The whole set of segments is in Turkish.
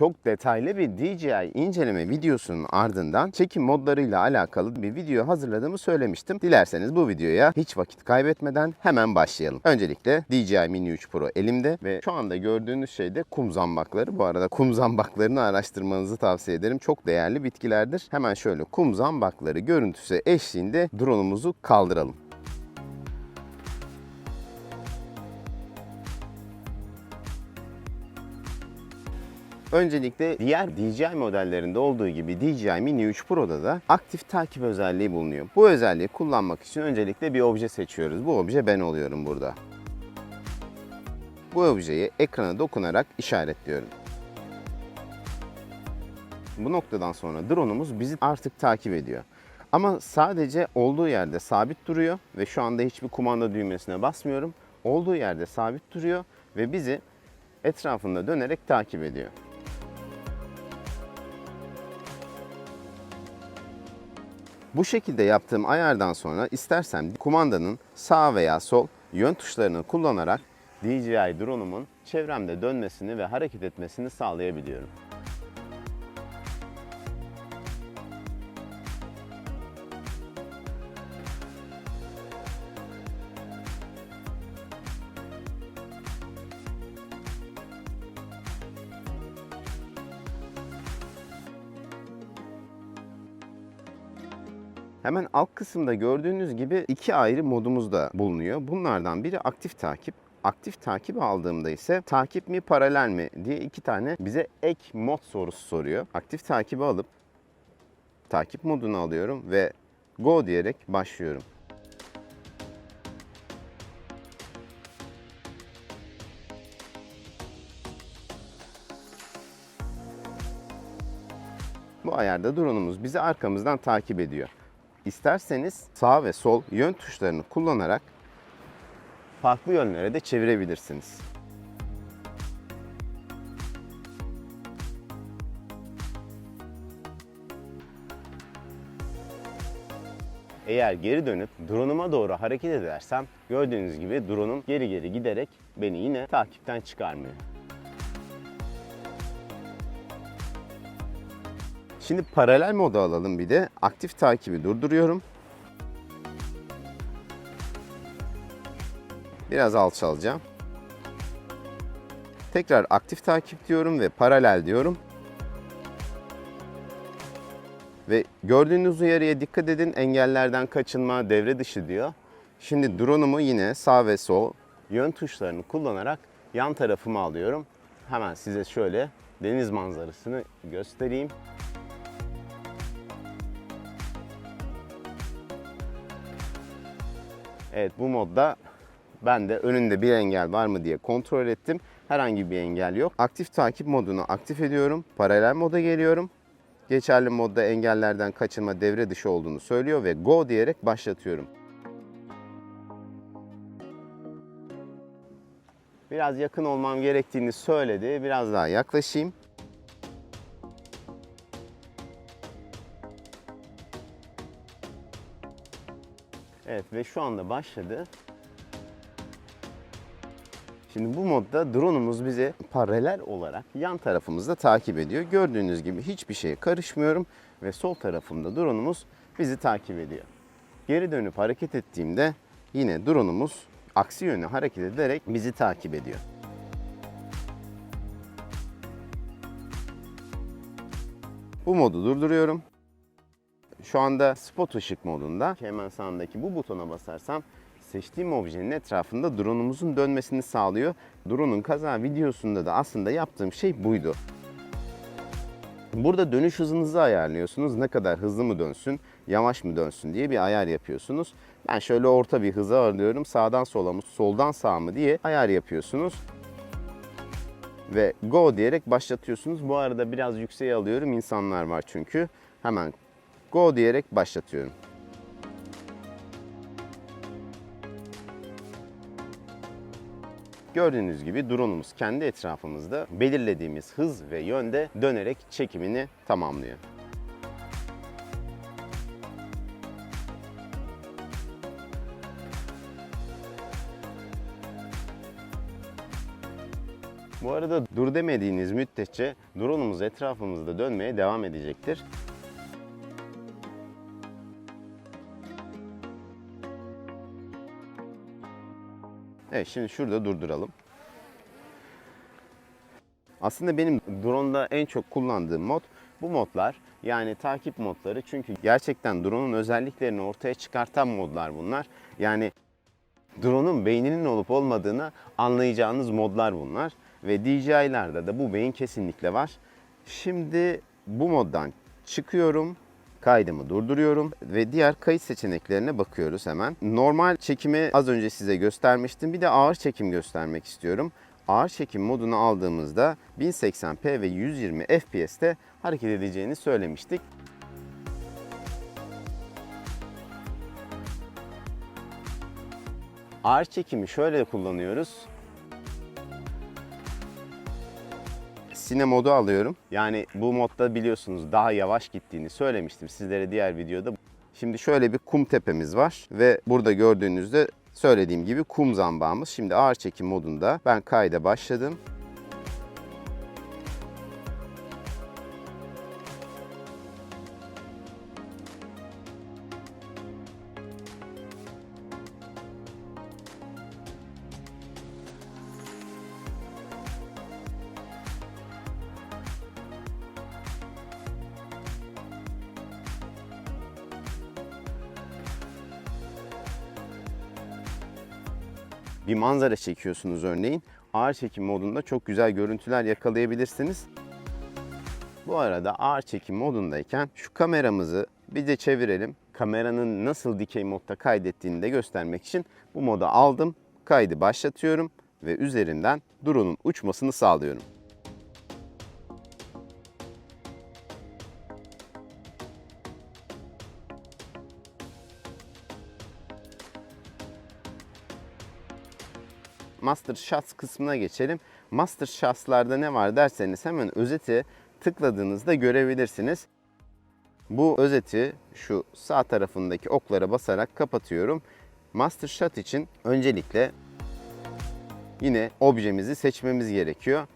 çok detaylı bir DJI inceleme videosunun ardından çekim modlarıyla alakalı bir video hazırladığımı söylemiştim. Dilerseniz bu videoya hiç vakit kaybetmeden hemen başlayalım. Öncelikle DJI Mini 3 Pro elimde ve şu anda gördüğünüz şey de kum zambakları. Bu arada kum zambaklarını araştırmanızı tavsiye ederim. Çok değerli bitkilerdir. Hemen şöyle kum zambakları görüntüsü eşliğinde drone'umuzu kaldıralım. Öncelikle diğer DJI modellerinde olduğu gibi DJI Mini 3 Pro'da da aktif takip özelliği bulunuyor. Bu özelliği kullanmak için öncelikle bir obje seçiyoruz. Bu obje ben oluyorum burada. Bu objeyi ekrana dokunarak işaretliyorum. Bu noktadan sonra drone'umuz bizi artık takip ediyor. Ama sadece olduğu yerde sabit duruyor ve şu anda hiçbir kumanda düğmesine basmıyorum. Olduğu yerde sabit duruyor ve bizi etrafında dönerek takip ediyor. Bu şekilde yaptığım ayardan sonra istersem kumandanın sağ veya sol yön tuşlarını kullanarak DJI drone'umun çevremde dönmesini ve hareket etmesini sağlayabiliyorum. Hemen alt kısımda gördüğünüz gibi iki ayrı modumuz da bulunuyor. Bunlardan biri aktif takip. Aktif takip aldığımda ise takip mi paralel mi diye iki tane bize ek mod sorusu soruyor. Aktif takibi alıp takip modunu alıyorum ve go diyerek başlıyorum. Bu ayarda drone'umuz bizi arkamızdan takip ediyor. İsterseniz sağ ve sol yön tuşlarını kullanarak farklı yönlere de çevirebilirsiniz. Eğer geri dönüp drone'uma doğru hareket edersem gördüğünüz gibi drone'um geri geri giderek beni yine takipten çıkarmıyor. Şimdi paralel moda alalım bir de. Aktif takibi durduruyorum. Biraz alçalacağım. Tekrar aktif takip diyorum ve paralel diyorum. Ve gördüğünüz uyarıya dikkat edin engellerden kaçınma devre dışı diyor. Şimdi drone'umu yine sağ ve sol yön tuşlarını kullanarak yan tarafıma alıyorum. Hemen size şöyle deniz manzarasını göstereyim. Evet bu modda ben de önünde bir engel var mı diye kontrol ettim. Herhangi bir engel yok. Aktif takip modunu aktif ediyorum. Paralel moda geliyorum. Geçerli modda engellerden kaçınma devre dışı olduğunu söylüyor ve go diyerek başlatıyorum. Biraz yakın olmam gerektiğini söyledi. Biraz daha yaklaşayım. Evet ve şu anda başladı. Şimdi bu modda drone'umuz bizi paralel olarak yan tarafımızda takip ediyor. Gördüğünüz gibi hiçbir şeye karışmıyorum ve sol tarafımda drone'umuz bizi takip ediyor. Geri dönüp hareket ettiğimde yine drone'umuz aksi yöne hareket ederek bizi takip ediyor. Bu modu durduruyorum. Şu anda spot ışık modunda. Hemen sağındaki bu butona basarsam seçtiğim objenin etrafında drone'umuzun dönmesini sağlıyor. Drone'un kaza videosunda da aslında yaptığım şey buydu. Burada dönüş hızınızı ayarlıyorsunuz. Ne kadar hızlı mı dönsün, yavaş mı dönsün diye bir ayar yapıyorsunuz. Ben şöyle orta bir hıza alıyorum. Sağdan sola mı, soldan sağa mı diye ayar yapıyorsunuz. Ve go diyerek başlatıyorsunuz. Bu arada biraz yükseğe alıyorum. İnsanlar var çünkü. Hemen go diyerek başlatıyorum. Gördüğünüz gibi drone'umuz kendi etrafımızda belirlediğimiz hız ve yönde dönerek çekimini tamamlıyor. Bu arada dur demediğiniz müddetçe drone'umuz etrafımızda dönmeye devam edecektir. Evet şimdi şurada durduralım. Aslında benim drone'da en çok kullandığım mod bu modlar. Yani takip modları çünkü gerçekten drone'un özelliklerini ortaya çıkartan modlar bunlar. Yani drone'un beyninin olup olmadığını anlayacağınız modlar bunlar. Ve DJI'larda da bu beyin kesinlikle var. Şimdi bu moddan çıkıyorum. Kaydımı durduruyorum ve diğer kayıt seçeneklerine bakıyoruz hemen. Normal çekimi az önce size göstermiştim. Bir de ağır çekim göstermek istiyorum. Ağır çekim modunu aldığımızda 1080p ve 120 fps'te hareket edeceğini söylemiştik. Ağır çekimi şöyle kullanıyoruz. Sine modu alıyorum. Yani bu modda biliyorsunuz daha yavaş gittiğini söylemiştim sizlere diğer videoda. Şimdi şöyle bir kum tepemiz var ve burada gördüğünüzde söylediğim gibi kum zambağımız. Şimdi ağır çekim modunda ben kayda başladım. Bir manzara çekiyorsunuz örneğin. Ağır çekim modunda çok güzel görüntüler yakalayabilirsiniz. Bu arada ağır çekim modundayken şu kameramızı bir de çevirelim. Kameranın nasıl dikey modda kaydettiğini de göstermek için bu moda aldım. Kaydı başlatıyorum ve üzerinden drone'un uçmasını sağlıyorum. Master Shots kısmına geçelim. Master Shots'larda ne var derseniz hemen özeti tıkladığınızda görebilirsiniz. Bu özeti şu sağ tarafındaki oklara basarak kapatıyorum. Master Shot için öncelikle yine objemizi seçmemiz gerekiyor.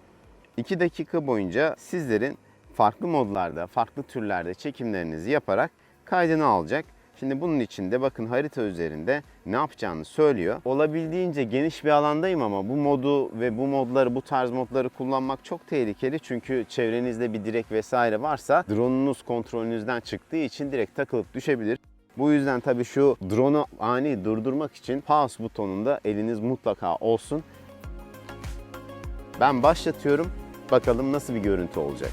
2 dakika boyunca sizlerin farklı modlarda, farklı türlerde çekimlerinizi yaparak kaydını alacak. Şimdi bunun için de bakın harita üzerinde ne yapacağını söylüyor. Olabildiğince geniş bir alandayım ama bu modu ve bu modları, bu tarz modları kullanmak çok tehlikeli. Çünkü çevrenizde bir direk vesaire varsa drone'unuz kontrolünüzden çıktığı için direkt takılıp düşebilir. Bu yüzden tabii şu drone'u ani durdurmak için pause butonunda eliniz mutlaka olsun. Ben başlatıyorum. Bakalım nasıl bir görüntü olacak.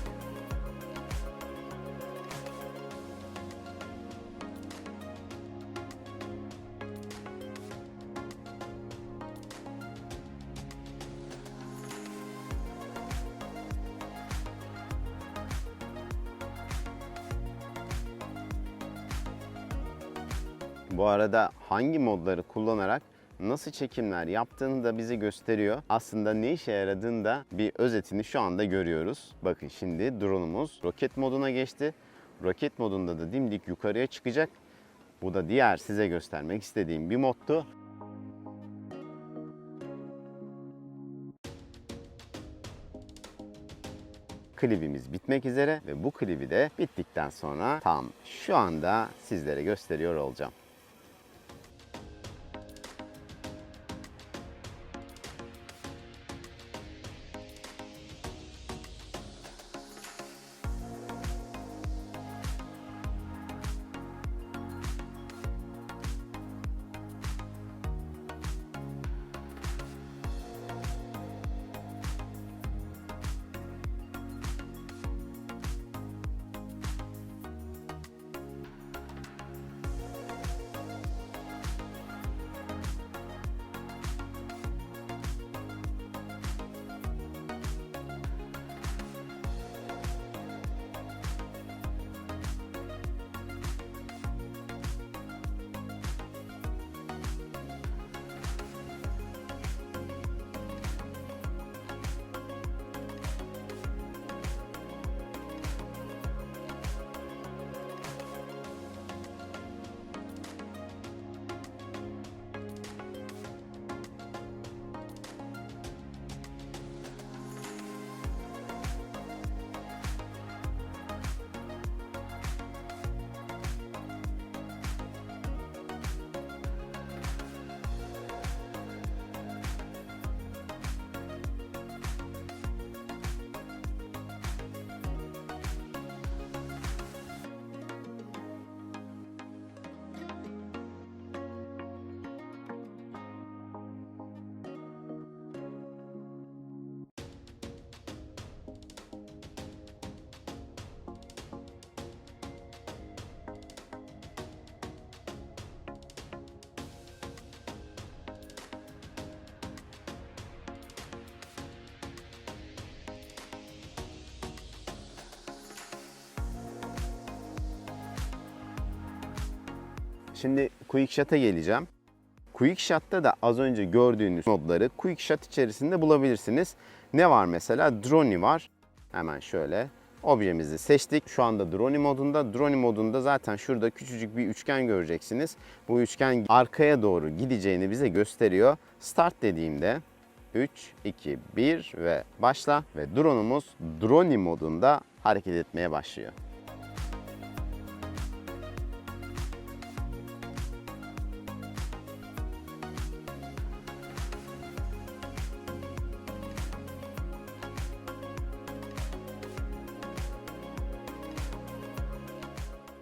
Bu arada hangi modları kullanarak nasıl çekimler yaptığını da bize gösteriyor. Aslında ne işe yaradığını da bir özetini şu anda görüyoruz. Bakın şimdi drone'umuz roket moduna geçti. Roket modunda da dimdik yukarıya çıkacak. Bu da diğer size göstermek istediğim bir moddu. klibimiz bitmek üzere ve bu klibi de bittikten sonra tam şu anda sizlere gösteriyor olacağım. Şimdi Quick geleceğim. Quick da az önce gördüğünüz modları Quick içerisinde bulabilirsiniz. Ne var mesela? Drone var. Hemen şöyle objemizi seçtik. Şu anda drone modunda. Drone modunda zaten şurada küçücük bir üçgen göreceksiniz. Bu üçgen arkaya doğru gideceğini bize gösteriyor. Start dediğimde 3, 2, 1 ve başla ve drone'umuz drone modunda hareket etmeye başlıyor.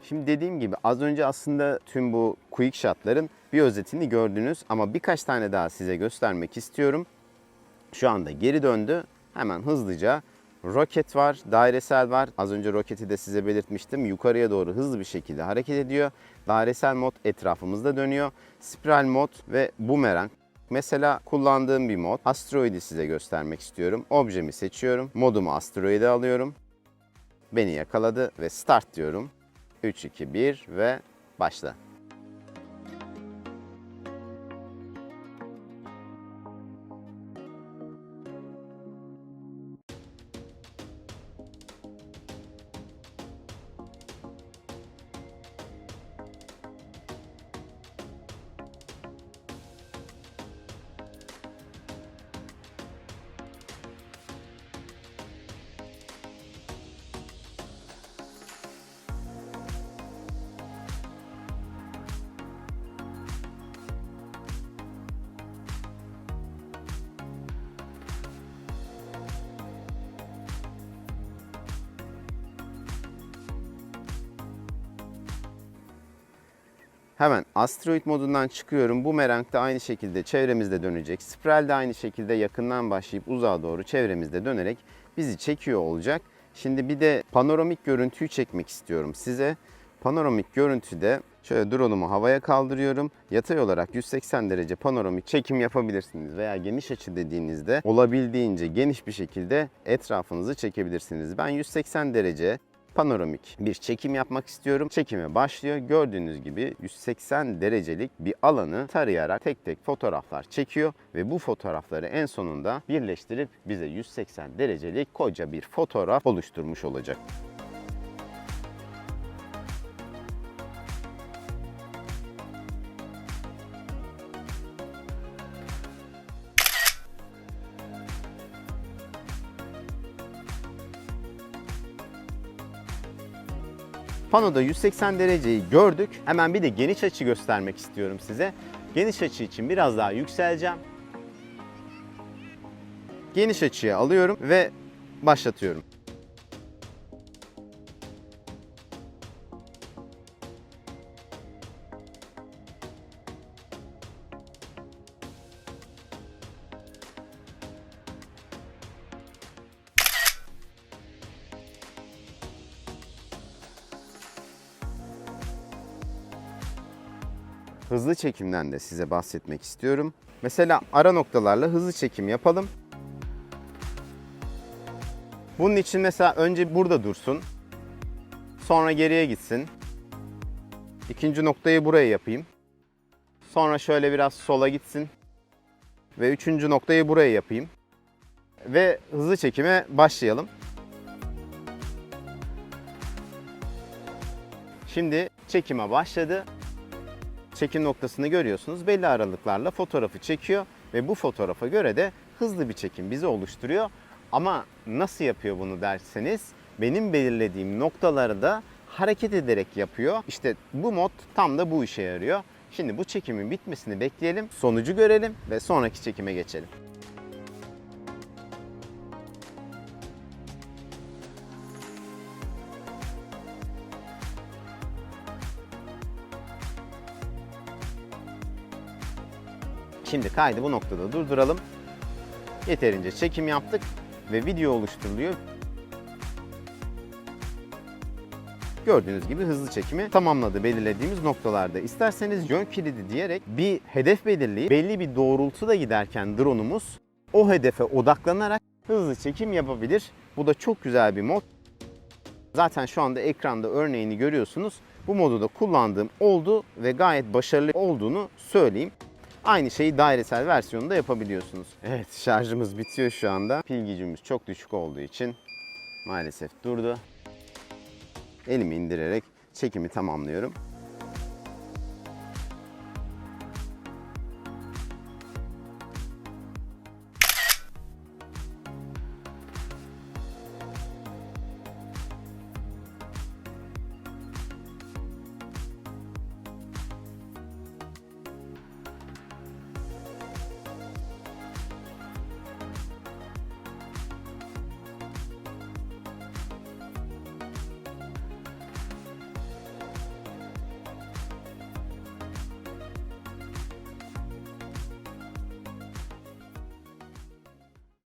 Şimdi dediğim gibi az önce aslında tüm bu quick shot'ların bir özetini gördünüz ama birkaç tane daha size göstermek istiyorum. Şu anda geri döndü. Hemen hızlıca roket var, dairesel var. Az önce roketi de size belirtmiştim. Yukarıya doğru hızlı bir şekilde hareket ediyor. Dairesel mod etrafımızda dönüyor. Spiral mod ve boomerang. Mesela kullandığım bir mod. Asteroidi size göstermek istiyorum. Objemi seçiyorum. Modumu asteroide alıyorum. Beni yakaladı ve start diyorum. 3, 2, 1 ve başla. Hemen asteroid modundan çıkıyorum. Boomerang da aynı şekilde çevremizde dönecek. Spiral de aynı şekilde yakından başlayıp uzağa doğru çevremizde dönerek bizi çekiyor olacak. Şimdi bir de panoramik görüntüyü çekmek istiyorum size. Panoramik görüntüde şöyle drone'umu havaya kaldırıyorum. Yatay olarak 180 derece panoramik çekim yapabilirsiniz veya geniş açı dediğinizde olabildiğince geniş bir şekilde etrafınızı çekebilirsiniz. Ben 180 derece panoramik bir çekim yapmak istiyorum. Çekime başlıyor. Gördüğünüz gibi 180 derecelik bir alanı tarayarak tek tek fotoğraflar çekiyor ve bu fotoğrafları en sonunda birleştirip bize 180 derecelik koca bir fotoğraf oluşturmuş olacak. Panoda 180 dereceyi gördük. Hemen bir de geniş açı göstermek istiyorum size. Geniş açı için biraz daha yükseleceğim. Geniş açıya alıyorum ve başlatıyorum. Hızlı çekimden de size bahsetmek istiyorum. Mesela ara noktalarla hızlı çekim yapalım. Bunun için mesela önce burada dursun. Sonra geriye gitsin. İkinci noktayı buraya yapayım. Sonra şöyle biraz sola gitsin. Ve üçüncü noktayı buraya yapayım. Ve hızlı çekime başlayalım. Şimdi çekime başladı çekim noktasını görüyorsunuz. Belli aralıklarla fotoğrafı çekiyor ve bu fotoğrafa göre de hızlı bir çekim bizi oluşturuyor. Ama nasıl yapıyor bunu derseniz benim belirlediğim noktaları da hareket ederek yapıyor. İşte bu mod tam da bu işe yarıyor. Şimdi bu çekimin bitmesini bekleyelim, sonucu görelim ve sonraki çekime geçelim. Şimdi kaydı bu noktada durduralım. Yeterince çekim yaptık ve video oluşturuluyor. Gördüğünüz gibi hızlı çekimi tamamladı belirlediğimiz noktalarda. İsterseniz yön kilidi diyerek bir hedef belirleyip belli bir doğrultuda giderken drone'umuz o hedefe odaklanarak hızlı çekim yapabilir. Bu da çok güzel bir mod. Zaten şu anda ekranda örneğini görüyorsunuz. Bu modu da kullandığım oldu ve gayet başarılı olduğunu söyleyeyim. Aynı şeyi dairesel versiyonunda yapabiliyorsunuz. Evet şarjımız bitiyor şu anda. Pil gücümüz çok düşük olduğu için maalesef durdu. Elimi indirerek çekimi tamamlıyorum.